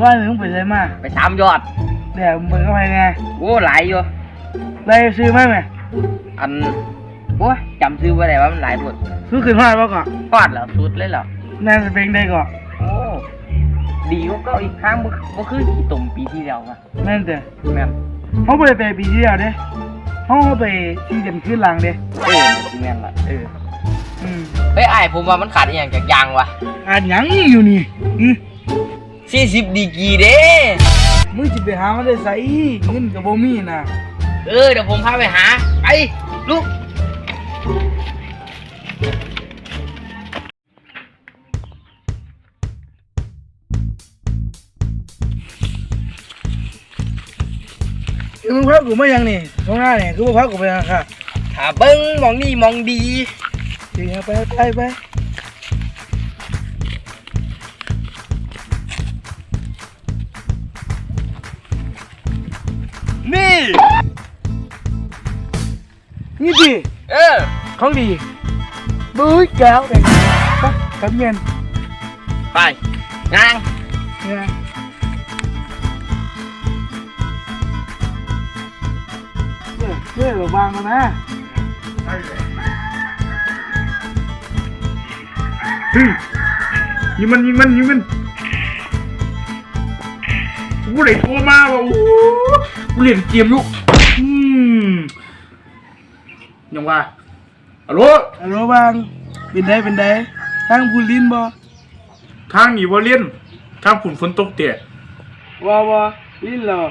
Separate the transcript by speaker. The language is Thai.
Speaker 1: ว่าหนึ่งไปเลยมา
Speaker 2: ไปสามยอด
Speaker 1: เดี๋ยวมึงก็ไปไง
Speaker 2: โอ้หลายอยู่
Speaker 1: ได้ซื้อไหมไหม
Speaker 2: อันโอ้ยจำซื้อไว้ได้ว่ามันหลายบท
Speaker 1: ซื้อขึ้นห้าป่ะก่อน
Speaker 2: ฟาดแล้วสุดเลยเหรอ
Speaker 1: น่าจะเป็นได้ก่อน
Speaker 2: โอ้ดีกว่าเก็อีกครั้งบ่บ่คือขี่ตุ่มปีที่แล้วอะ
Speaker 1: นั่นแต่
Speaker 2: แม่น
Speaker 1: เขาไปไปปีที่แล้วเด้เขาไปที่เด่นขึ้นหลังเด้
Speaker 2: เออสิแม่นละเออ
Speaker 1: อืม
Speaker 2: เฮ้ยไอ้ายผมว่ามันขาดอหย่างจากยางวะ
Speaker 1: อ่านหยังอยู่นี่อืม
Speaker 2: สี่สิบดีกรีเด้
Speaker 1: มึงจะไปหามาได้ใส่เงินกับบ่มีนะ
Speaker 2: เออเดี๋ยวผมพาไปหา ไปลูก
Speaker 1: เดี๋ยวมึงพักกูมายังนี่ข้างหน้าเนี่ยคือบ่พักกูไปยังค่ะ
Speaker 2: หาเบิ้งมองนี่มองดี
Speaker 1: เดี๋ยวไปไปไป
Speaker 2: นี่
Speaker 1: นี่ดิ
Speaker 2: เออ
Speaker 1: ของดีบุ้ยแก้วเด็กไปกับเมียน
Speaker 2: ไปงาง
Speaker 1: เนี่ยเออเออระวังกันนะ
Speaker 3: เฮ้ยยิงมัน ยิงมันยิงมันกูได้โทรมาว่ะโอ้โหกูเล่นเกมอยู่อืมยังว่าฮัลโหล
Speaker 1: ฮัลโหลบางเป็นได้เป็นได้ทางบุลินบ่
Speaker 3: ทางนี้บ่เล่นทางฝนฝนตกเตะ
Speaker 1: ว่าว่าลินเหรอ